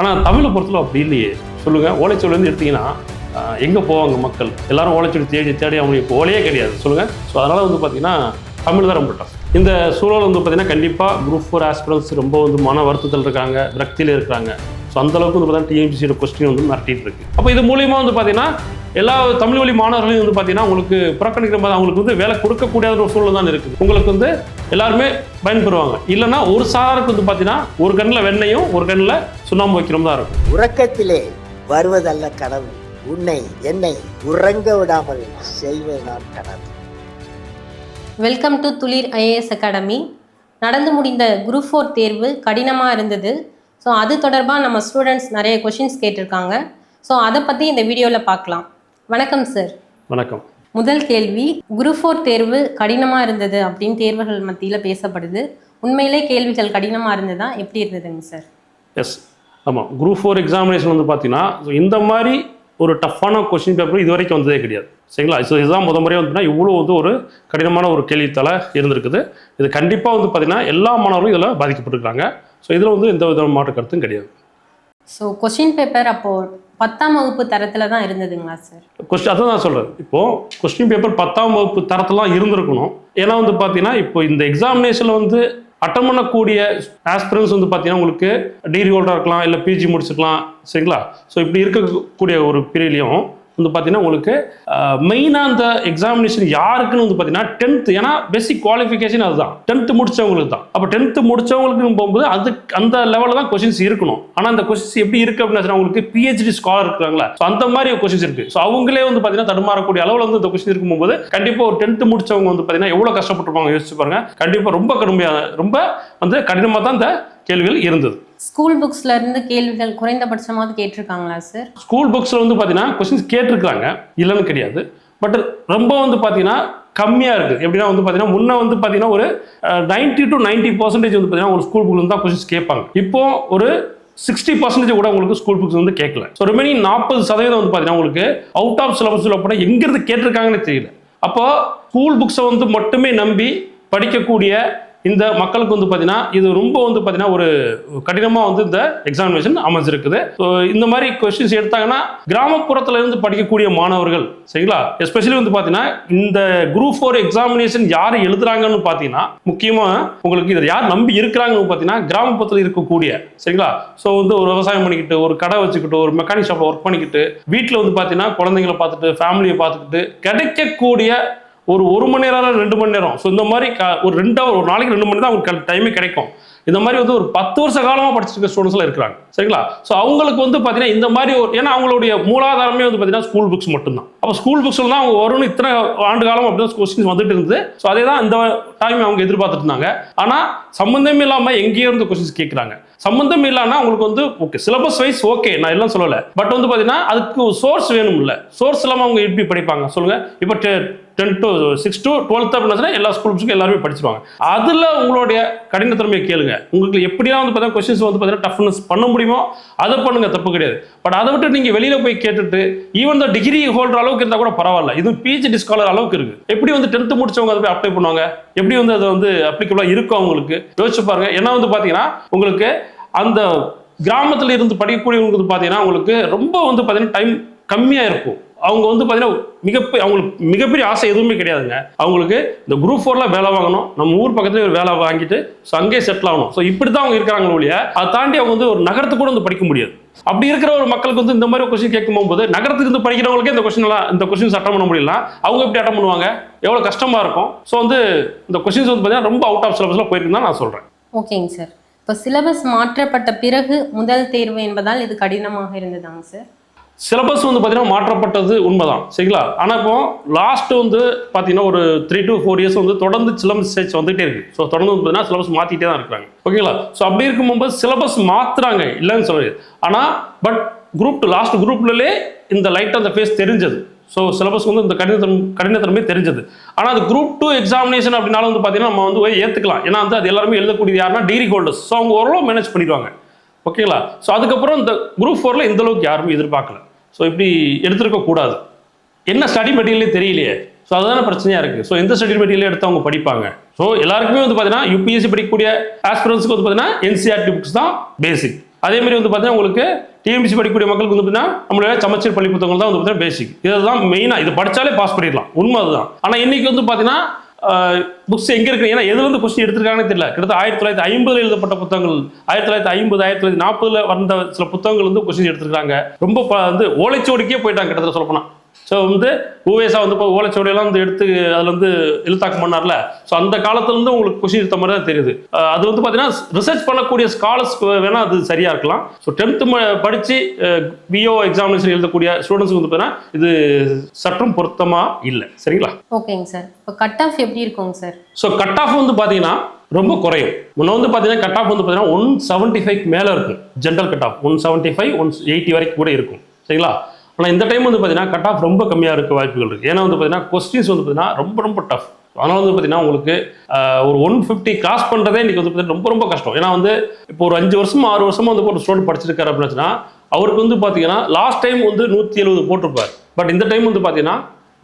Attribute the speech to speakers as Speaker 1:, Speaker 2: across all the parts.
Speaker 1: ஆனால் தமிழை பொறுத்தல அப்படி இல்லையே. சொல்லுங்கள் ஓலைச்சுவடிலேருந்து எடுத்தீங்கன்னா எங்கே போவாங்க மக்கள்? எல்லாரும் ஓலைச்சுவடி தேடி தேடி அவங்களுக்கு ஓலையே கிடையாது. சொல்லுங்கள் ஸோ அதனால் வந்து பார்த்தீங்கன்னா தமிழ் தான் ரொம்ப டஃப் இந்த சூழல் வந்து பார்த்தீங்கன்னா கண்டிப்பாக குரூப் ஃபோர் ஆஸ்பிரன்ஸ் ரொம்ப வந்து மன வருத்தத்தில் இருக்காங்க விரக்தியில் இருக்கிறாங்க. ஸோ அந்த அளவுக்கு வந்து பார்த்தீங்கன்னா டிஎம்பிசியோட கொஸ்டின் வந்து மிரட்டிட்டு இருக்கு. அப்போ இது மூலியமாக வந்து பார்த்தீங்கன்னா எல்லா தமிழ் வழி மாணவர்களையும் வந்து பார்த்தீங்கன்னா உங்களுக்கு புறக்கணிக்கிற மாதிரி அவங்களுக்கு வந்து வேலை கொடுக்கக்கூடிய ஒரு சூழல் தான் இருக்குது. உங்களுக்கு வந்து எல்லாருமே பயன்பெறுவாங்க. இல்லைன்னா ஒரு சாருக்கு வந்து பார்த்தீங்கன்னா ஒரு கண்ணில் வெண்ணையும் ஒரு கண்ணில் சுண்ணாம்பு வைக்கிறோம் தான் இருக்கும்.
Speaker 2: உறக்கத்திலே வருவதல்ல கனவு உன்னை என்னை உறங்க விடாமல் செய்வதுதான் கனவு
Speaker 3: welcome to Thulir IAS academy நடந்து முடிந்த குரூப் ஃபோர் தேர்வு கடினமாக இருந்தது. ஸோ அது தொடர்பாக நம்ம ஸ்டூடெண்ட்ஸ் நிறைய கொஷின்ஸ் கேட்டிருக்காங்க. ஸோ அதை பற்றி இந்த வீடியோவில் பார்க்கலாம். வணக்கம் சார்
Speaker 1: வணக்கம்.
Speaker 3: முதல் கேள்வி குரூப் ஃபோர் தேர்வு கடினமாக இருந்தது அப்படின்னு தேர்வுகள் மத்தியில் பேசப்படுது. உண்மையிலே கேள்விகள் கடினமாக இருந்ததா? எப்படி இருந்ததுங்க சார்
Speaker 1: எஸ் ஆமாம் குரூப் ஃபோர் எக்ஸாமினேஷன் வந்து பார்த்தீங்கன்னா இந்த மாதிரி ஒரு டஃப்பான கொஸ்டின் பேப்பர் இது வரைக்கும் வந்ததே கிடையாது. சரிங்களா? ஸோ இதுதான் முத முறையாக வந்துன்னா இவ்வளோ வந்து ஒரு கடினமான ஒரு கேள்வித்தாள இருந்திருக்குது. இது கண்டிப்பாக வந்து பார்த்தீங்கன்னா எல்லா மாணவர்களும் இதில் பாதிக்கப்பட்டிருக்காங்க ஸோ இதில் வந்து எந்த வித மாற்று கருத்தும் கிடையாது.
Speaker 3: ஸோ கொஷின் பேப்பர் அப்போது பத்தாம் வகுப்பு தரத்தில் தான் இருந்ததுங்களா சார்
Speaker 1: கொஸ்டின் அதான் நான் சொல்கிறேன் இப்போது கொஸ்டின் பேப்பர் பத்தாம் வகுப்பு தரத்துலாம் இருந்திருக்கணும். ஏன்னா வந்து பார்த்தீங்கன்னா இப்போ இந்த எக்ஸாமினேஷனில் வந்து அட்டன் பண்ணக்கூடிய ஆஸ்பிரன்ஸ் வந்து பார்த்தீங்கன்னா உங்களுக்கு டிகிரி ஹோல்டராக இருக்கலாம் இல்லை பிஜி முடிச்சுக்கலாம் சரிங்களா? ஸோ இப்படி இருக்கக்கூடிய ஒரு பீரியட்லையும் வந்து பார்த்தீங்கன்னா உங்களுக்கு மெயினாக அந்த எக்ஸாமினேஷன் யாருக்குன்னு வந்து பார்த்தீங்கன்னா டென்த்து ஏன்னா பேசிக் குவாலிஃபிகேஷன் அதுதான். டென்த்து முடிச்சவங்களுக்கு தான். அப்போ டென்த்து முடிச்சவங்களுக்கு போகும்போது அது அந்த லெவலில் தான் கொஷின்ஸ் இருக்கணும். ஆனால் அந்த கொஸ்டின்ஸ் எப்படி இருக்கு அப்படின்னு உங்களுக்கு பிஹெச்டி ஸ்காலர் இருக்காங்களா ஸோ அந்த மாதிரி கொஸ்டின்ஸ் இருக்கு. ஸோ அவங்களே வந்து பார்த்தீங்கன்னா தடுமாறக்கூடிய அளவில் வந்து இந்த கொஷின் இருக்கும்போது கண்டிப்பாக ஒரு டென்த்து முடிச்சவங்க வந்து பார்த்தீங்கன்னா எவ்வளோ கஷ்டப்பட்டுருப்பாங்க யோசிச்சு பாருங்க. கண்டிப்பாக ரொம்ப கடுமையாக ரொம்ப வந்து கடினமாக தான் இந்த கேள்விகள் இருந்தது.
Speaker 3: ஸ்கூல் புக்ஸ்ல இருந்து கேள்விகள் குறைந்தபட்சமாவது கேட்டிருக்காங்களா சார்
Speaker 1: ஸ்கூல் புக்ஸில் வந்து பார்த்தீங்கன்னா கொஸ்டின்ஸ் கேட்டிருக்காங்க இல்லைன்னு கிடையாது. பட் ரொம்ப வந்து பார்த்தீங்கன்னா கம்மியாக இருக்குது எப்படின்னா வந்து பார்த்தீங்கன்னா முன்ன வந்து பார்த்தீங்கன்னா ஒரு நைன்ட்டி டு நைன்ட்டி பர்சன்டேஜ் வந்து பார்த்தீங்கன்னா ஒரு ஸ்கூல் புக்ல தான் கொஸ்டின்ஸ் கேட்பாங்க. இப்போ ஒரு சிக்ஸ்டி பர்சன்டேஜ் கூட உங்களுக்கு ஸ்கூல் புக்ஸ் வந்து கேட்கல. ஸோ ரிமைனிங் நாற்பது சதவீதம் வந்து பார்த்தீங்கன்னா உங்களுக்கு அவுட் ஆஃப் சிலபஸில் போனால் எங்கேருந்து கேட்டிருக்காங்கன்னு தெரியல. அப்போ ஸ்கூல் புக்ஸை வந்து மட்டுமே நம்பி படிக்கக்கூடிய இந்த மக்களுக்கு வந்து பார்த்தீங்கன்னா இது ரொம்ப வந்து பார்த்தீங்கன்னா ஒரு கடினமாக வந்து இந்த எக்ஸாமினேஷன் அமைஞ்சிருக்குது. ஸோ இந்த மாதிரி கொஸ்டின்ஸ் எடுத்தாங்கன்னா கிராமப்புறத்துல இருந்து படிக்கக்கூடிய மாணவர்கள் சரிங்களா? எஸ்பெஷலி வந்து பார்த்தீங்கன்னா இந்த குரூப் ஃபோர் எக்ஸாமினேஷன் யார் எழுதுறாங்கன்னு பார்த்தீங்கன்னா முக்கியமாக உங்களுக்கு இதை யார் நம்பி இருக்கிறாங்கன்னு பார்த்தீங்கன்னா கிராமப்புறத்தில் இருக்கக்கூடிய சரிங்களா? ஸோ வந்து ஒரு விவசாயம் பண்ணிக்கிட்டு ஒரு கடை வச்சுக்கிட்டு ஒரு மெக்கானிக் ஷாப்பில் ஒர்க் பண்ணிக்கிட்டு வீட்டில் வந்து பார்த்தீங்கன்னா குழந்தைங்களை பார்த்துட்டு ஃபேமிலியை பார்த்துக்கிட்டு கிடைக்கக்கூடிய ஒரு ஒரு மணி நேரம் ரெண்டு மணி நேரம். ஸோ இந்த மாதிரி க- ஒரு ரெண்டு ஒரு நாளைக்கு ரெண்டு மணி தான் அவங்களுக்கு டைமே கிடைக்கும். இந்த மாதிரி வந்து ஒரு பத்து வருஷ காலமாக படிச்சிருக்க ஸ்டூடெண்ட்ஸ்லாம் இருக்கிறாங்க. சரிங்களா? ஸோ அவங்களுக்கு வந்து பார்த்தீங்கன்னா இந்த மாதிரி ஒரு ஏன்னா அவங்களுடைய மூலாதாரமே வந்து பார்த்தீங்கன்னா ஸ்கூல் புக்ஸ் மட்டும்தான். அப்போ ஸ்கூல் புக்ஸில் தான் அவங்க வரும்னு இத்தனை ஆண்டு காலம் அப்படி தான் கொஸ்டின்ஸ் வந்துட்டு இருந்தது. ஸோ அதே தான் இந்த டைம் அவங்க எதிர்பார்த்துட்டு இருந்தாங்க. ஆனால் சம்மந்தம் இல்லாமல் எங்கேயோ இருந்து கொஸ்டின்ஸ் கேட்குறாங்க சம்மந்தம் இல்லைன்னா அவங்களுக்கு வந்து ஓகே சிலபஸ் வைஸ் ஓகே நான் எல்லாம் சொல்லலை. பட் வந்து பார்த்தீங்கன்னா அதுக்கு சோர்ஸ் வேணும்ல. சோர்ஸ் இல்லாமல் அவங்க எப்படி படிப்பாங்க? சொல்லுங்கள் இப்போ ten to six to twelfth அப்படின்னா எல்லா ஸ்கூல் புக்ஸுக்கும் எல்லாருமே படிச்சிருவாங்க. அதில் உங்களுடைய கடினத்தன்மையை கேளுங்க. உங்களுக்கு எப்படிலாம் வந்து பார்த்தீங்கன்னா கொஸ்டின்ஸ் வந்து பார்த்தீங்கன்னா டஃப்னஸ் பண்ண முடியுமோ அதை பண்ணுங்க தப்பு கிடையாது. பட் அதை விட்டு நீங்கள் வெளியில் போய் கேட்டுட்டு ஈவன் தான் டிகிரி ஹோல்டர் அளவுக்கு இருந்தால் கூட பரவாயில்ல. இது பிஹெச்டி ஸ்காலர் அளவுக்கு இருக்குது எப்படி வந்து டென்த்து முடிச்சவங்க அதை போய் அப்ளை பண்ணுவாங்க? எப்படி வந்து அது வந்து அப்ளிகபிளாக இருக்கும் அவங்களுக்கு? யோசிச்சு பாருங்க. ஏன்னா வந்து பார்த்தீங்கன்னா உங்களுக்கு அந்த கிராமத்தில் இருந்து படிக்கக்கூடியவங்களுக்கு வந்து பார்த்தீங்கன்னா உங்களுக்கு ரொம்ப வந்து பார்த்தீங்கன்னா டைம் கம்மியாக இருக்கும். அவங்க வந்து பார்த்தீங்கன்னா மிகப்பெரிய அவங்களுக்கு மிகப்பெரிய ஆசை எதுவுமே கிடையாதுங்க. அவங்களுக்கு இந்த குரூப் ஃபோரில் வேலை வாங்கணும். நம்ம ஊர் பக்கத்துலேயே ஒரு வேலை வாங்கிட்டு ஸோ அங்கேயே செட்டில் ஆகணும். ஸோ இப்படி தான் அவங்க இருக்கிறாங்க ஒழிய அதை தாண்டி அவங்க வந்து ஒரு நகரத்துக்கு கூட வந்து படிக்க முடியாது. அப்படி இருக்கிற ஒரு மக்களுக்கு வந்து இந்த மாதிரி கொஸ்டின் கேட்கும் போது நகரத்துக்கு இருந்து படிக்கிறவங்களுக்கே இந்த கொஸ்டின் எல்லாம் இந்த கொஸ்டின்ஸ் அட்டன் பண்ண முடியல அவங்க எப்படி அட்டன் பண்ணுவாங்க? எவ்வளோ கஷ்டமாக இருக்கும்? ஸோ வந்து இந்த கொஸ்டின்ஸ் வந்து பார்த்தீங்கன்னா ரொம்ப அவுட் ஆஃப் சிலபஸில் போயிருக்குன்னு தான் நான் சொல்கிறேன்
Speaker 3: ஓகேங்க சார். இப்போ சிலபஸ் மாற்றப்பட்ட பிறகு முதல் தேர்வு என்பதால் இது கடினமாக இருந்ததாங்க சார்.
Speaker 1: சிலபஸ் வந்து பார்த்தீங்கன்னா மாற்றப்பட்டது உண்மைதான். சரிங்களா? ஆனால் இப்போ லாஸ்ட்டு வந்து பார்த்தீங்கன்னா ஒரு த்ரீ டு ஃபோர் இயர்ஸ் வந்து தொடர்ந்து சிலபஸ் சேஞ்ச் வந்துகிட்டே இருக்கு. ஸோ தொடர்ந்து பார்த்தீங்கன்னா சிலபஸ் மாற்றிட்டே தான் இருக்கிறாங்க. ஓகேங்களா? ஸோ அப்படி இருக்கும்போது சிலபஸ் மாற்றுறாங்க இல்லைன்னு சொல்லுது ஆனால் பட் குரூப் டூ லாஸ்ட் குரூப்லலே இந்த லைட் அந்த ஃபேஸ் தெரிஞ்சது. ஸோ சிலபஸ் வந்து இந்த கடினத்தன் கடினத்தன்மை தெரிஞ்சது. ஆனால் அது குரூப் டூ எக்ஸாமினேஷன் அப்படின்னாலும் வந்து பார்த்தீங்கன்னா நம்ம வந்து ஏற்றுக்கலாம் ஏன்னா வந்து அது எல்லாருமே எழுதக்கூடியது யாருன்னா டிகிரி ஹோல்டர்ஸ் ஸோ அவங்க ஓரளவு மேனேஜ் பண்ணிடுவாங்க. ஓகேங்களா? ஸோ அதுக்கப்புறம் இந்த குரூப் ஃபோரில் இந்தளவுக்கு யாருமே எதிர்பார்க்கல. ஸோ இப்படி எடுத்திருக்க கூடாது. என்ன ஸ்டடி மெட்டீரியலே தெரியலையே. ஸோ அதுதான் பிரச்சனையாக இருக்குது ஸோ எந்த ஸ்டடி மெட்டீரியல் எடுத்து அவங்க படிப்பாங்க? ஸோ எல்லாருக்குமே வந்து பார்த்தீங்கன்னா யூபிஎஸ்சி படிக்கக்கூடிய ஆஸ்பிரன்ஸுக்கு வந்து பார்த்தீங்கன்னா என்சிஆர்டி புக்ஸ் தான் பேசிக் அதே மாதிரி வந்து பார்த்தீங்கன்னா உங்களுக்கு டிஎம்சி படிக்கக்கூடிய மக்களுக்கு வந்து பார்த்தீங்கன்னா நம்மளுடைய சமச்சீர் பள்ளி புத்தகங்கள் தான் வந்து பார்த்தீங்கன்னா பேசிக் இதுதான் மெயினாக இது படித்தாலே பாஸ் பண்ணிடலாம். உண்மை அதுதான். ஆனால் இன்னைக்கு வந்து பார்த்தீங்கன்னா புக்ஸ் எங்கே இருக்கு? ஏன்னா எது வந்து கொஸ்டின் எடுத்திருக்காங்கன்னு தெரியல. கிட்டத்தட்ட ஆயிரத்தி தொள்ளாயிரத்தி ஐம்பதுல எழுதப்பட்ட புத்தகங்கள் ஆயிரத்தி தொள்ளாயிரத்தி ஐம்பது ஆயிரத்தி தொள்ளாயிரத்தி நாற்பதுல வந்த சில புத்தகங்கள் வந்து கொஸ்டின் எடுத்திருக்காங்க. ரொம்ப வந்து ஓலைச்சோடிக்கே போயிட்டாங்க கிட்டத்தட்ட சொல்லப்போனால் ஸோ வந்து ஊவேசா வந்து இப்போ ஓலைச்சுவடியெல்லாம் வந்து எடுத்து அதில் வந்து எழுத்தாக்கம் பண்ணார்ல. ஸோ அந்த காலத்துலேருந்து உங்களுக்கு கொஸ்டின் எடுத்த மாதிரி தான் தெரியுது. அது வந்து பார்த்தீங்கன்னா ரிசர்ச் பண்ணக்கூடிய ஸ்காலர்ஸ்க்கு வேணால் அது சரியாக இருக்கலாம். ஸோ டென்த்து படித்து பிஓ எக்ஸாமினேஷன் எழுதக்கூடிய ஸ்டூடெண்ட்ஸ்க்கு வந்து பார்த்தீங்கன்னா இது சற்றும் பொருத்தமாக இல்லை. சரிங்களா?
Speaker 3: ஓகேங்க சார். இப்போ கட் ஆஃப் எப்படி இருக்குங்க சார்?
Speaker 1: ஸோ கட் ஆஃப் வந்து பார்த்தீங்கன்னா ரொம்ப குறையும். முன்ன வந்து பார்த்தீங்கன்னா கட் ஆஃப் வந்து பார்த்தீங்கன்னா ஒன் செவன்ட்டி ஃபைவ் மேலே இருக்கும். General cut off one seventy five one eighty வரைக்கும் கூட இருக்கும். சரிங்களா? ஆனால் இந்த டைம் வந்து பார்த்தீங்கன்னா கட் ஆஃப் ரொம்ப கம்மியாக இருக்க வாய்ப்புகள் இருக்குது ஏன்னா வந்து பார்த்தீங்கன்னா கொஸ்டின்ஸ் வந்து பார்த்தீங்கன்னா ரொம்ப ரொம்ப டஃப் அதனால் வந்து பார்த்தீங்கன்னா உங்களுக்கு ஒரு ஒன் ஃபிஃப்டி கிராஸ் பண்ணுறதே இன்றைக்கி வந்து பார்த்தீங்கன்னா ரொம்ப ரொம்ப கஷ்டம். ஏன்னா வந்து இப்போ ஒரு அஞ்சு வருஷம் ஆறு வருஷமாக வந்து ஒரு ஸ்டூடெண்ட் படிச்சிருக்காரு அப்படின்னா அவருக்கு வந்து பார்த்தீங்கன்னா லாஸ்ட் டைம் வந்து நூற்றி எழுபது போட்டிருப்பார். பட் இந்த டைம் வந்து பார்த்தீங்கன்னா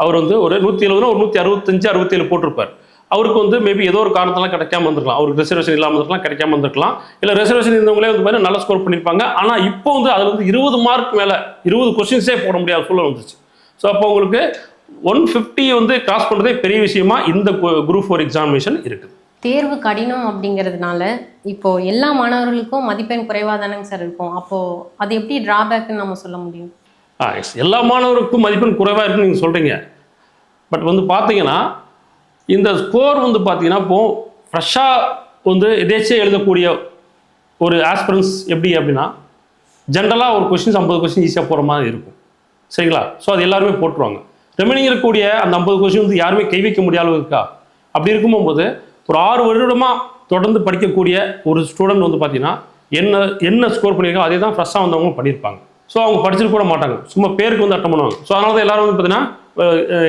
Speaker 1: அவர் வந்து ஒரு நூற்றி எழுபதுனா ஒரு நூற்றி அறுபத்தஞ்சு அறுபத்தேழு போட்டிருப்பார். அவருக்கு வந்து மேபி ஏதோ ஒரு காரணத்தால கிடைக்காம இருந்திருக்கலாம். அவருக்கு ரிசர்வேஷன் இல்லாமல் இருந்திருக்கலாம் கிடைக்காம இருந்திருக்கலாம். இல்லை ரிசர்வேஷன் இருந்தவங்களே வந்து பாத்தீங்கன்னா நல்லா ஸ்கோர் பண்ணியிருப்பாங்க ஆனால் இப்போ வந்து அதில் வந்து இருபது மார்க் மேலே இருபது கொஸ்டின்ஸே போட முடியாத சூழல் வந்துச்சு ஸோ அப்போ உங்களுக்கு ஒன் ஃபிஃப்டி வந்து கிராஸ் பண்ணுறதே பெரிய விஷயமா இந்த குரூப் ஃபோர் எக்ஸாமினேஷன் இருக்குது.
Speaker 3: தேர்வு கடினம் அப்படிங்கிறதுனால இப்போ எல்லா மாணவர்களுக்கும் மதிப்பெண் குறைவாக தானேங்க சார் இருக்கும். அப்போ அது எப்படி டிராபேக்னு நம்ம சொல்ல முடியும்?
Speaker 1: ஆ எஸ் எல்லா மாணவருக்கும் மதிப்பெண் குறைவாக இருக்குன்னு நீங்கள் சொல்கிறீங்க பட் வந்து பார்த்தீங்கன்னா இந்த ஸ்கோர் வந்து பார்த்தீங்கன்னா இப்போ ஃப்ரெஷ்ஷாக வந்து எதேச்சியாக எழுதக்கூடிய ஒரு ஆஸ்பிரன்ஸ் எப்படி அப்படின்னா ஜென்ரலாக ஒரு கொஷின்ஸ் ஐம்பது கொஸ்டின் ஈஸியாக போகிற மாதிரி இருக்கும். சரிங்களா? ஸோ அது எல்லாருமே போட்டுருவாங்க. ரெமைனிங் இருக்கக்கூடிய அந்த ஐம்பது கொஸ்டின் வந்து யாருமே கை வைக்க முடியாத அளவு இருக்கா? அப்படி இருக்கும்போது ஒரு ஆறு வருடமாக தொடர்ந்து படிக்கக்கூடிய ஒரு ஸ்டூடெண்ட் வந்து பார்த்தீங்கன்னா என்ன என்ன ஸ்கோர் பண்ணியிருக்கோ அதே தான் ஃப்ரெஷ்ஷாக வந்தவங்க பண்ணியிருப்பாங்க. ஸோ அவங்க படிச்சிருக்க கூட மாட்டாங்க. சும்மா பேருக்கு வந்து அட்டம் பண்ணுவாங்க. ஸோ அதனால தான் எல்லாரும் வந்து பார்த்தீங்கன்னா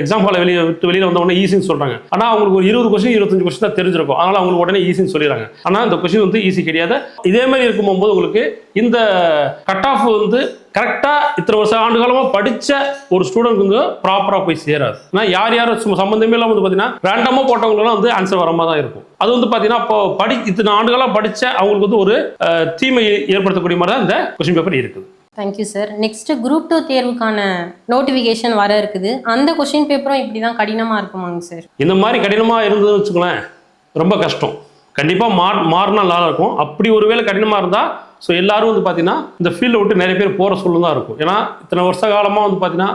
Speaker 1: எக்ஸாம் ஹாலை வெளியே விட்டு வெளியில் வந்தவொடனே ஈஸின்னு சொல்கிறாங்க ஆனால் அவங்களுக்கு ஒரு இருபது கொஸ்டின் இருபத்தஞ்சு கொஸ்டின் தான் தெரிஞ்சிருக்கும். அதனால் அவங்களுக்கு உடனே ஈஸின்னு சொல்லிடுறாங்க. ஆனால் இந்த கொஸ்டின் வந்து ஈஸி கிடையாது. இதே மாதிரி இருக்கும்போது உங்களுக்கு இந்த கட் ஆஃப் வந்து கரெக்டாக இத்தனை வருஷம் ஆண்டு காலமாக படித்த ஒரு ஸ்டூடெண்ட் வந்து ப்ராப்பராக போய் சேராது. ஏன்னா யார் யார் சும்மா சம்மந்தமே இல்லாமல் வந்து பார்த்தீங்கன்னா ரேண்டமாக போட்டவங்களாம் வந்து ஆன்சர் வர மாதிரி தான் இருக்கும். அது வந்து பார்த்தீங்கன்னா இப்போ படி இத்தனை ஆண்டுகளாக படித்த அவங்களுக்கு வந்து ஒரு தீமை ஏற்படுத்தக்கூடிய மாதிரி தான் இந்த கொஸ்டின் பேப்பர் இருக்குது.
Speaker 3: Thank you sir next group two தேர்வுக்கான நோட்டிஃபிகேஷன் வர இருக்குது. அந்த கொஷின் பேப்பரும் இப்படி தான் கடினமாக இருக்குமாங்க சார்
Speaker 1: இந்த மாதிரி கடினமாக இருந்ததுன்னு வச்சுக்கோங்களேன் ரொம்ப கஷ்டம். கண்டிப்பாக மார் மாறினா நல்லா இருக்கும். அப்படி ஒருவேளை கடினமாக இருந்தால் ஸோ எல்லாரும் வந்து பார்த்தீங்கன்னா இந்த ஃபீல்டை விட்டு நிறைய பேர் போகிற சூழல் தான் இருக்கும். ஏன்னா இத்தனை வருஷ காலமாக வந்து பார்த்தீங்கன்னா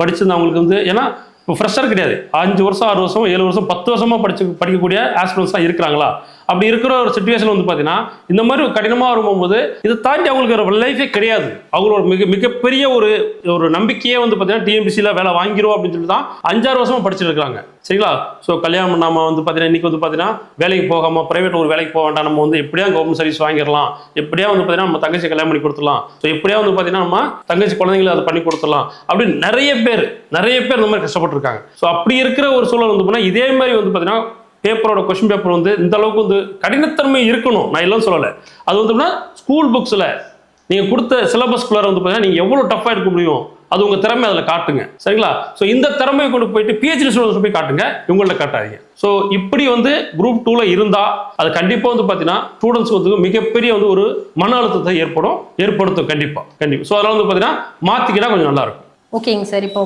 Speaker 1: படிச்சிருந்தவங்களுக்கு வந்து ஏன்னா இப்போ ஃப்ரெஷர் கிடையாது. அஞ்சு வருஷம் ஆறு வருஷம் ஏழு வருஷம் பத்து வருஷமாக படிச்சு படிக்கக்கூடிய ஆஸ்பிரன்ஸ் தான் இருக்கிறாங்களா? அப்படி இருக்கிற ஒரு சுச்சுவேஷன் வந்து பார்த்தீங்கன்னா இந்த மாதிரி கடினமாக வரும்போது இதை தாண்டி அவங்களுக்கு ஒரு லைஃபே கிடையாது. அவங்களோட மிக மிகப்பெரிய ஒரு ஒரு நம்பிக்கையே வந்து பார்த்தீங்கன்னா டிஎம்பிசியில் வேலை வாங்கிடுவோம் அப்படின்னு சொல்லி தான் அஞ்சாறு வருஷமாக படிச்சுட்டு இருக்காங்க. சரிங்களா? ஸோ கல்யாணம் பண்ணாமல் வந்து பார்த்தீங்கன்னா இன்றைக்கி வந்து பார்த்தீங்கன்னா வேலைக்கு போகாமல் ப்ரைவேட் ஒரு வேலைக்கு போக வேண்டாம் நம்ம வந்து எப்படியா கவர்மெண்ட் சர்வீஸ் வாங்கிடலாம். எப்படியா வந்து பார்த்தீங்கன்னா நம்ம தங்கச்சி கல்யாணம் பண்ணி கொடுத்துலாம் ஸோ எப்படியா வந்து பார்த்தீங்கன்னா நம்ம தங்கச்சி குழந்தைங்களை அதை பண்ணி கொடுத்துடலாம். அப்படின்னு நிறைய பேர் நிறைய பேர் இந்த மாதிரி கஷ்டப்பட்டுருக்காங்க. ஸோ அப்படி இருக்கிற ஒரு சூழல் வந்து பார்த்தீங்கன்னா இதே மாதிரி வந்து பார்த்தீங்கன்னா பேப்பரோட கொஷின் பேப்பர் வந்து இந்த அளவுக்கு வந்து கடினத்தன்மை இருக்கணும். நான் இல்லைன்னு சொல்லலை. அது வந்து அப்படின்னா ஸ்கூல் புக்ஸில் நீங்கள் கொடுத்த சிலபஸ்குள்ளார வந்து பார்த்தீங்கன்னா நீங்கள் எவ்வளோ டஃப்பாக இருக்க முடியும் அது உங்கள் திறமை அதில் காட்டுங்க. சரிங்களா? ஸோ இந்த திறமையை கொண்டு போயிட்டு பிஹெச்டி ஸ்டூடெண்ட்ஸ் போய் காட்டுங்க இவங்கள்ட்ட காட்டாதீங்க. ஸோ இப்படி வந்து குரூப் டூவில் இருந்தால் அது கண்டிப்பாக வந்து பார்த்தீங்கன்னா ஸ்டூடெண்ட்ஸ் வந்து மிகப்பெரிய வந்து ஒரு மன அழுத்தத்தை ஏற்படும் ஏற்படுத்தும். கண்டிப்பாக கண்டிப்பாக ஸோ அதனால் வந்து பார்த்தீங்கன்னா மாற்றிக்கிட்டா கொஞ்சம் நல்லாயிருக்கும்
Speaker 3: ஓகேங்க சார். இப்போ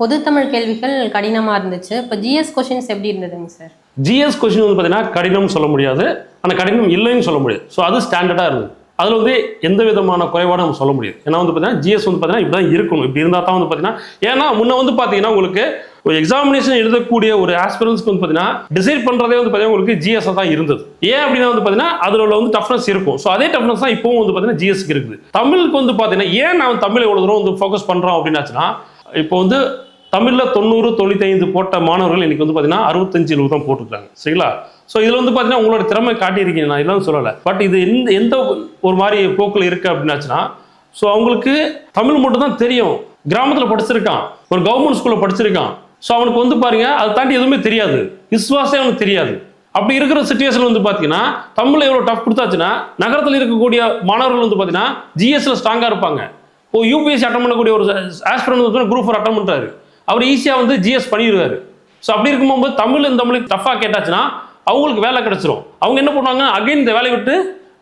Speaker 3: பொது தமிழ் கேள்விகள் கடினமாக இருந்துச்சு. இப்போ ஜிஎஸ் கொஷின்ஸ் எப்படி இருந்ததுங்க சார்?
Speaker 1: ஜிஎஸ் கொஷின் வந்து பார்த்தீங்கன்னா கடினம் சொல்ல முடியாது. ஆனால் கடினம் இல்லைன்னு சொல்ல முடியாது. ஸோ அது ஸ்டாண்டர்டாக இருந்தது. அதில் வந்து எந்த விதமான குறைபாடும் நம்ம சொல்ல முடியாது. ஏன்னா வந்து பார்த்தீங்கன்னா ஜிஎஸ் வந்து பார்த்தீங்கன்னா இப்படி தான் இருக்கணும். இப்படி இருந்தால் தான் வந்து பார்த்தீங்கன்னா ஏன்னா முன்ன வந்து பார்த்தீங்கன்னா உங்களுக்கு ஒரு எக்ஸாமினேஷன் எழுதக்கூடிய ஒரு ஆஸ்பிரன்ஸ்க்கு வந்து பார்த்தீங்கன்னா டிசைட் பண்ணுறதே வந்து பார்த்தீங்கன்னா உங்களுக்கு ஜிஎஸ் தான் இருந்தது. ஏன் அப்படின்னா வந்து பார்த்தீங்கன்னா அதில் உள்ள வந்து டஃப்னஸ் இருக்கும். ஸோ அதே டஃப்னஸ் தான் இப்போவும் வந்து பார்த்தீங்கன்னா ஜிஎஸ்க்கு இருக்குது. தமிழுக்கு வந்து பார்த்தீங்கன்னா ஏன் நான் தமிழ் எவ்வளோ தூரம் வந்து ஃபோக்கஸ் பண்ணுறோம் அப்படின்னாச்சுன்னா இப்போ வந்து தமிழில் தொண்ணூறு தொண்ணூத்தைந்து போட்ட மாணவர்கள் இன்னைக்கு வந்து பார்த்தீங்கன்னா அறுபத்தஞ்சு எழுபது தான் போட்டுருக்காங்க. சரிங்களா? ஸோ இதில் வந்து பார்த்தீங்கன்னா உங்களோட திறமை காட்டியிருக்கீங்க. நான் இதெல்லாம் சொல்லலை. பட் இது எந்த எந்த ஒரு மாதிரி போக்கில் இருக்குது அப்படின்னாச்சுன்னா ஸோ அவங்களுக்கு தமிழ் மட்டும் தான் தெரியும். கிராமத்தில் படிச்சிருக்கான். ஒரு கவர்மெண்ட் ஸ்கூலில் படிச்சிருக்கான். ஸோ அவனுக்கு வந்து பாருங்க அதை தாண்டி எதுவுமே தெரியாது. விஸ்வாசே அவனுக்கு தெரியாது. அப்படி இருக்கிற சுச்சுவேஷன் வந்து பார்த்தீங்கன்னா தமிழில் எவ்வளோ டஃப் கொடுத்தாச்சுன்னா நகரத்தில் இருக்கக்கூடிய மாணவர்கள் வந்து பார்த்தீங்கன்னா ஜிஎஸ்ல ஸ்ட்ராங்காக இருப்பாங்க. இப்போ யூபிஎஸ்சி அட்டன் பண்ணக்கூடிய ஒரு ஆஸ்பிரண்ட் வந்து குரூப் ஃபோர் அட்டன் பண்ணுறாரு அவர் ஈஸியாக வந்து ஜிஎஸ் பண்ணிடுவார் ஸோ அப்படி இருக்கும்போது தமிழ் இந்த தமிழுக்கு டஃப்பாக கேட்டாச்சுன்னா அவங்களுக்கு வேலை கிடச்சிரும். அவங்க என்ன பண்ணுவாங்க அகைன் இந்த வேலையை விட்டு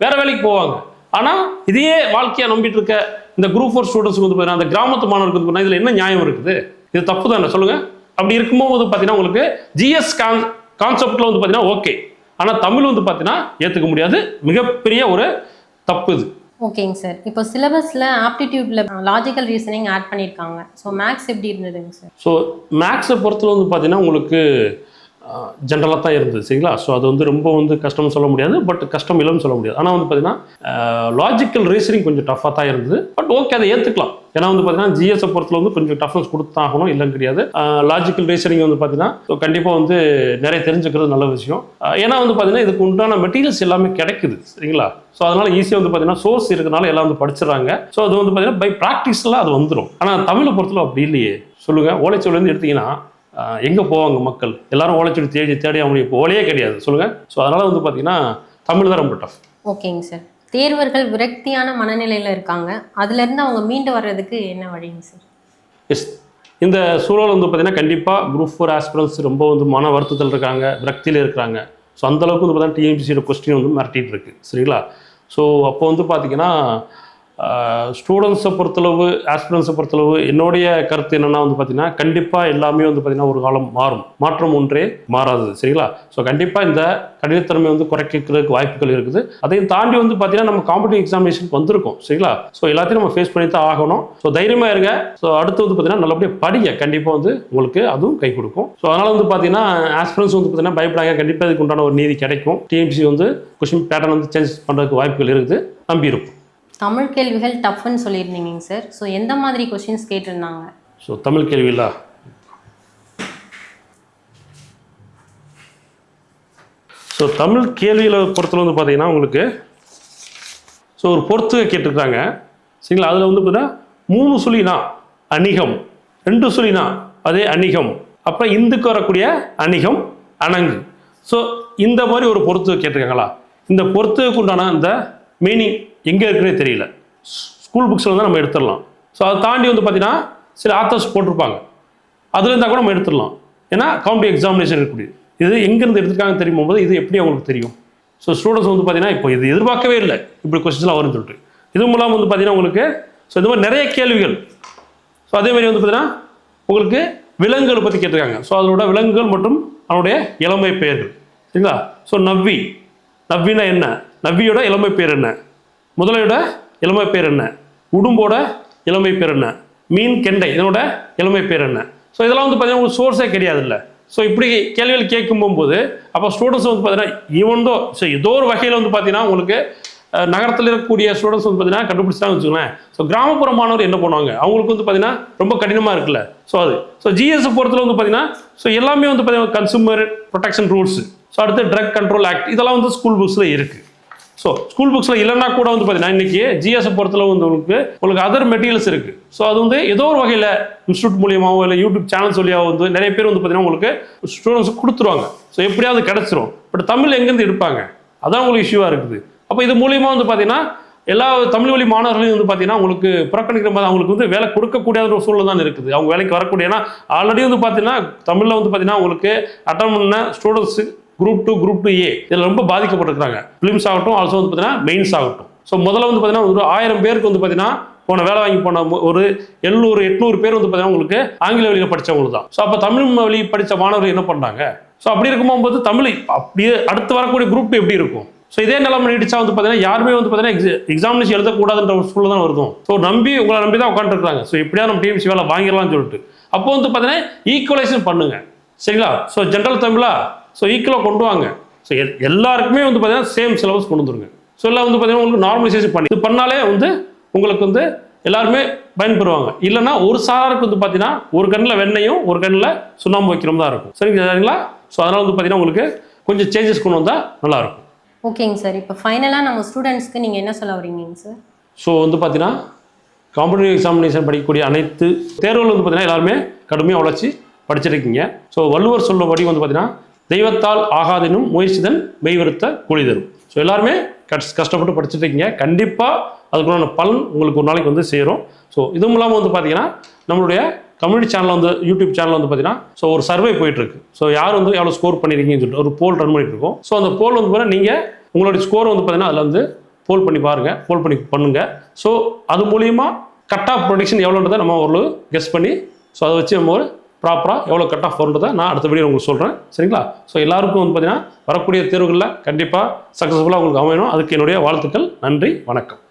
Speaker 1: வேறு வேலைக்கு போவாங்க. ஆனால் இதையே வாழ்க்கையை நம்பிட்டு இருக்க இந்த குரூப் ஃபோர் ஸ்டூடெண்ட்ஸுக்கு வந்து பார்த்தீங்கன்னா அந்த கிராமத்து மாணவருக்கு வந்து இதில் என்ன நியாயம் இருக்குது? இது தப்பு தானே? சொல்லுங்கள் அப்படி இருக்கும்போது பார்த்தீங்கன்னா உங்களுக்கு ஜிஎஸ் கான் கான்செப்டில் வந்து பார்த்தீங்கன்னா ஓகே ஆனால் தமிழ் வந்து பார்த்தீங்கன்னா ஏற்றுக்க முடியாது. மிகப்பெரிய ஒரு தப்பு இது.
Speaker 3: ஓகேங்க சார். இப்போ சிலபஸில் ஆப்டிடியூட்ல லாஜிக்கல் ரீசனிங் ஆட் பண்ணியிருக்காங்க ஸோ மேக்ஸ் எப்படி இருந்ததுங்க சார்?
Speaker 1: ஸோ மேக்ஸை பொறுத்தவரை வந்து பார்த்தீங்கன்னா உங்களுக்கு ஜென்ரலாக தான் இருந்தது சரிங்களா? ஸோ அது வந்து ரொம்ப வந்து கஷ்டம்னு சொல்ல முடியாது பட் கஷ்டம் இல்லைன்னு சொல்ல முடியாது. ஆனால் வந்து பார்த்தீங்கன்னா லாஜிக்கல் ரீசனிங் கொஞ்சம் டஃப்பாக தான் இருந்தது. பட் ஓகே அதை ஏற்றுக்கலாம் ஏன்னா வந்து பார்த்தீங்கன்னா ஜிஎஸ்ஐ பொறுத்தல வந்து கொஞ்சம் டஃப்னஸ் கொடுத்தாகணும் இல்லைன்னு கிடையாது. லாஜிக்கல் ரீசனிங் வந்து பார்த்தீங்கன்னா ஸோ கண்டிப்பாக வந்து நிறைய தெரிஞ்சுக்கிறது நல்ல விஷயம். ஏன்னா வந்து பார்த்தீங்கன்னா இதுக்கு உண்டான மெட்டீரியல்ஸ் எல்லாமே கிடைக்குது சரிங்களா? ஸோ அதனால ஈஸியாக வந்து பார்த்தீங்கன்னா சோர்ஸ் இருக்கனால எல்லாம் வந்து படிச்சிடறாங்க. ஸோ அது வந்து பார்த்தீங்கன்னா பை ப்ராக்டிஸில் அது வந்துடும் ஆனால் தமிழை பொறுத்தல அப்படி இல்லையே. சொல்லுங்கள் ஓலைச்சொல்லேருந்து எடுத்தீங்கன்னா எங்கே போவாங்க மக்கள்? எல்லாரும் ஓலைச்சொல்லி தேடி தேடி அவங்களுக்கு இப்போ ஓலையே கிடையாது. சொல்லுங்கள் ஸோ அதனால் வந்து பார்த்தீங்கன்னா தமிழ் தான் ரொம்ப டஃப்
Speaker 3: ஓகேங்க சார். தேர்வர்கள் விரக்தியான மனநிலையில் இருக்காங்க. அதுலேருந்து அவங்க மீண்டு வர்றதுக்கு என்ன வழிங்க சார்?
Speaker 1: எஸ் இந்த சூழல் வந்து பார்த்தீங்கன்னா கண்டிப்பாக குரூப் ஃபோர் ஆஸ்பிரன்ஸ் ரொம்ப வந்து மன வருத்தத்தில் இருக்காங்க விரக்தியில் இருக்கிறாங்க ஸோ அந்தளவுக்கு வந்து பார்த்தீங்கன்னா டிஎம்பிசியோட கொஸ்டின் வந்து மிரட்டிட்டு இருக்கு. சரிங்களா? ஸோ அப்போ வந்து பார்த்தீங்கன்னா ஸ்டூடெண்ட்ஸை பொறுத்தளவு ஆஸ்பிரன்ஸை பொறுத்தளவு என்னுடைய கருத்து என்னென்னா வந்து பார்த்தீங்கன்னா கண்டிப்பாக எல்லாமே வந்து பார்த்தீங்கன்னா ஒரு காலம் மாறும். மாற்றம் ஒன்றே மாறாது சரிங்களா? ஸோ கண்டிப்பாக இந்த கடினத்தன்மை வந்து குறைக்கிறதுக்கு வாய்ப்புகள் இருக்குது. அதையும் தாண்டி வந்து பார்த்தீங்கன்னா நம்ம காம்படிட்டிவ் எக்ஸாமினேஷனுக்கு வந்திருக்கோம் சரிங்களா? ஸோ எல்லாத்தையும் நம்ம ஃபேஸ் பண்ணி தான் ஆகணும். ஸோ தைரியமாக இருங்க. ஸோ அடுத்து வந்து பார்த்தீங்கன்னா நல்லபடியாக படிங்க. கண்டிப்பாக வந்து உங்களுக்கு அதுவும் கை கொடுக்கும். ஸோ அதனால் வந்து பார்த்தீங்கன்னா ஆஸ்பிரன்ஸ் வந்து பார்த்தீங்கன்னா பயப்படாங்க கண்டிப்பாக இதுக்கு உண்டான ஒரு நீதி கிடைக்கும். டிஎம்சி வந்து கொஷின் பேட்டர்ன் வந்து சேஞ்ச் பண்ணுறதுக்கு வாய்ப்புகள் இருக்குது. நம்பியிருக்கும்
Speaker 3: தமிழ் கேள்விகள் டஃப்னு சொல்லியிருந்தீங்க சார். ஸோ எந்த மாதிரி கொஷின்ஸ் கேட்டிருந்தாங்க?
Speaker 1: ஸோ தமிழ் கேள்வியில்லா ஸோ தமிழ் கேள்வியில் பொறுத்தல வந்து பார்த்தீங்கன்னா உங்களுக்கு ஸோ ஒரு பொறுத்துக கேட்டிருக்காங்க சரிங்களா? அதில் வந்து பார்த்தீங்கன்னா மூணு சொல்லினா அணிகம் ரெண்டு சொல்லினா அதே அணிகம் அப்புறம் இந்துக்கு வரக்கூடிய அணிகம் அணங்கு. ஸோ இந்த மாதிரி ஒரு பொறுத்து கேட்டிருக்காங்களா? இந்த பொறுத்துக்கு உண்டான இந்த மீனிங் எங்கே இருக்குன்னே தெரியல. ஸ்கூல் புக்ஸில் வந்து நம்ம எடுத்துடலாம். ஸோ அதை தாண்டி வந்து பார்த்தீங்கன்னா சில ஆத்தர்ஸ் போட்டிருப்பாங்க. அதில் இருந்தால் கூட நம்ம எடுத்துடலாம். ஏன்னா கவுண்டி எக்ஸாமினேஷன் இருக்கக்கூடியது இது எங்கேருந்து எடுத்துருக்காங்க தெரியும் போது இது எப்படி அவங்களுக்கு தெரியும்? ஸோ ஸ்டூடெண்ட்ஸ் வந்து பார்த்தீங்கன்னா இப்போ இது எதிர்பார்க்கவே இல்லை. இப்படி கொஸ்டின்ஸ்லாம் வரும்னு சொல்லிட்டு. இது மூலம் வந்து பார்த்தீங்கன்னா உங்களுக்கு ஸோ இந்த மாதிரி நிறைய கேள்விகள். ஸோ அதே மாதிரி வந்து பார்த்தீங்கன்னா உங்களுக்கு விலங்குகளை பற்றி கேட்டிருக்காங்க. ஸோ அதோட விலங்குகள் மற்றும் அவனுடைய இளமை பெயர்கள். சரிங்களா? ஸோ நவ்வி. நவ்வினா என்ன? நவ்வியோட இளமை பேர் என்ன? முதலையோட இளமை பேர் என்ன? உடும்போட இளமை பேர் என்ன? மீன் கெண்டை இதனோட இளமை பேர் என்ன? ஸோ இதெல்லாம் வந்து பார்த்தீங்கன்னா உங்களுக்கு சோர்ஸே கிடையாதுல்ல. ஸோ இப்படி கேள்விகள் கேட்கும் போகும்போது அப்போ ஸ்டூடெண்ட்ஸ் வந்து பார்த்தீங்கன்னா ஈவன்தோ ஸோ ஏதோ ஒரு வகையில் வந்து பார்த்தீங்கன்னா உங்களுக்கு நகரத்தில் இருக்கக்கூடிய ஸ்டூடெண்ட்ஸ் வந்து பார்த்தீங்கன்னா கண்டுபிடிச்சாங்க வச்சுக்கோங்களேன். ஸோ கிராமப்புற மாணவர் என்ன பண்ணுவாங்க? அவங்களுக்கு வந்து பார்த்தீங்கன்னா ரொம்ப கடினமாக இருக்குல்ல. ஸோ அது. ஸோ ஜிஎஸ் பொறுத்தல வந்து பார்த்தீங்கன்னா ஸோ எல்லாமே வந்து பார்த்தீங்கன்னா கன்சூமர் ப்ரொடெக்ஷன் ரூல்ஸ் ஸோ அடுத்து ட்ரக் கண்ட்ரோல் ஆக்ட் இதெல்லாம் வந்து ஸ்கூல் புக்ஸில் இருக்குது ஸோ ஸ்கூல் புக்ஸில் இல்லைன்னா கூட வந்து பார்த்தீங்கன்னா இன்னைக்கு ஜிஎஸ் பொறுத்தளவு வந்து உங்களுக்கு உங்களுக்கு அதர் மெட்டீரியல்ஸ் இருக்குது ஸோ அது வந்து ஏதோ ஒரு வகையில் இன்ஸ்டியூட் மூலியமாகவோ இல்லை யூடியூப் சேனல்ஸ் வழியாக வந்து நிறைய பேர் வந்து பார்த்தீங்கன்னா உங்களுக்கு ஸ்டூடெண்ட்ஸ் கொடுத்துருவாங்க. ஸோ எப்படியாவது கிடச்சிரும். பட் தமிழ் எங்கேருந்து எடுப்பாங்க? அதான் உங்களுக்கு இஷ்யூவாக இருக்குது. அப்போ இது மூலியமாக வந்து பார்த்தீங்கன்னா எல்லா தமிழ் வழி மாணவர்களையும் வந்து பார்த்தீங்கன்னா உங்களுக்கு புறக்கணிக்கிற மாதிரி அவங்களுக்கு வந்து வேலை கொடுக்கக்கூடிய ஒரு சூழல் தான் இருக்குது. அவங்க வேலைக்கு வரக்கூடிய ஏன்னா ஆல்ரெடி வந்து பார்த்தீங்கன்னா தமிழில் வந்து பார்த்தீங்கன்னா உங்களுக்கு அட்டன் பண்ண students group two group two A இதில் ரொம்ப பாதிக்கப்பட்டிருக்காங்க ஃபிலிம்ஸ் ஆகட்டும் ஆல்சோ வந்து பார்த்தீங்கன்னா மெயின்ஸ் ஆகட்டும். ஸோ முதல்ல வந்து பார்த்தீங்கன்னா ஒரு ஆயிரம் பேருக்கு வந்து பார்த்தீங்கன்னா போன வேலை வாங்கி போன ஒரு எழுநூறு எட்நூறு பேர் வந்து பார்த்தீங்கன்னா உங்களுக்கு ஆங்கில வழியில் படித்தவங்களுக்கு தான். ஸோ அப்போ தமிழ் வழி படித்த மாணவர்கள் என்ன பண்ணுறாங்க ஸோ அப்படி இருக்கும்போது தமிழ் அப்படியே அடுத்து வரக்கூடிய குரூப் எப்படி இருக்கும்? ஸோ இதே நிலைமை நீடிச்சா வந்து பார்த்தீங்கன்னா யாருமே வந்து பார்த்தீங்கன்னா எக்ஸாமினேஷன் எழுதக்கூடாதுன்ற ஒரு ஸ்கூலில் தான் வருதும். ஸோ நம்பி உங்களை நம்பி தான் உட்காந்துருக்காங்க ஸோ எப்படியா நம்ம டிஎம்சி வேலை வாங்கிடலாம்னு சொல்லிட்டு. அப்போ வந்து பார்த்தீங்கன்னா ஈக்குவலைசேஷன் பண்ணுங்க. சரிங்களா? ஸோ ஜென்ரல் தமிழா ஸோ ஈக்குவலாக கொண்டு வாங்க. ஸோ எல்லாருக்குமே வந்து பார்த்தீங்கன்னா சேம் சிலபஸ் கொண்டு வந்துருங்க. ஸோ எல்லாம் வந்து பார்த்தீங்கன்னா உங்களுக்கு நார்மலைசேஷன் பண்ணி இது பண்ணாலே வந்து உங்களுக்கு வந்து எல்லாருமே பயன்பெறுவாங்க. இல்லைன்னா ஒரு சாராருக்கு வந்து பார்த்தீங்கன்னா ஒரு கண்ணில் வெண்ணையும் ஒரு கண்ணில் சுண்ணாம்பு வைக்கிற தான் இருக்கும். சரிங்க சரிங்களா? ஸோ அதனால் வந்து பார்த்தீங்கன்னா உங்களுக்கு கொஞ்சம் சேஞ்சஸ் கொண்டு வந்தால் நல்லாயிருக்கும்.
Speaker 3: ஓகேங்க சார். இப்போ ஃபைனலாக நம்ம ஸ்டூடெண்ட்ஸ்க்கு நீங்கள் என்ன சொல்ல வரீங்க சார்?
Speaker 1: ஸோ வந்து பார்த்தீங்கன்னா காம்படிட்டிவ் எக்ஸாமினேஷன் படிக்கக்கூடிய அனைத்து தேர்வுகள் வந்து பார்த்தீங்கன்னா எல்லாருமே கடுமையாக உழைச்சி படிச்சிருக்கீங்க. ஸோ வள்ளுவர் சொல்லும்படி வந்து பார்த்தீங்கன்னா தெய்வத்தால் ஆகாதினும் முயற்சிதன் மெய்வருத்த கூலி தரும் ஸோ எல்லாருமே கஷ் கஷ்டப்பட்டு படிச்சுட்டு இருக்கீங்க கண்டிப்பாக அதுக்குள்ளான பலன் உங்களுக்கு ஒரு நாளைக்கு வந்து சேரும். ஸோ இதுவும் இல்லாமல் வந்து பார்த்தீங்கன்னா நம்மளுடைய கம்யூனிட்டி சேனல் வந்து யூடியூப் சேனல் வந்து பார்த்தீங்கன்னா ஸோ ஒரு சர்வே போயிட்டுருக்கு ஸோ யார் வந்து எவ்வளோ ஸ்கோர் பண்ணியிருக்கீங்கன்னு சொல்லிட்டு ஒரு போல் ரன் பண்ணிட்டு இருக்கோம். ஸோ அந்த போல் வந்து பார்த்தீங்கன்னா நீங்கள் உங்களுடைய ஸ்கோர் வந்து பார்த்தீங்கன்னா அதில் வந்து போல் பண்ணி பாருங்கள் போல் பண்ணி பண்ணுங்கள் ஸோ அது மூலிமா கட் ஆஃப் ப்ரொடிக்ஷன் எவ்வளோன்றதை நம்ம ஒரு கெஸ் பண்ணி ஸோ அதை வச்சு நம்ம ஒரு ப்ராப்பராக எவ்வளோ கட் ஆஃப் வரும்ன்றதை நான் அடுத்த வீடியோ உங்களுக்கு சொல்கிறேன் சரிங்களா? ஸோ எல்லாருக்கும் வந்து பார்த்தீங்கன்னா வரக்கூடிய தேர்வுகளில் கண்டிப்பாக சக்ஸஸ்ஃபுல்லாக உங்களுக்கு அமையணும். அதுக்கு என்னுடைய வாழ்த்துக்கள். நன்றி வணக்கம்.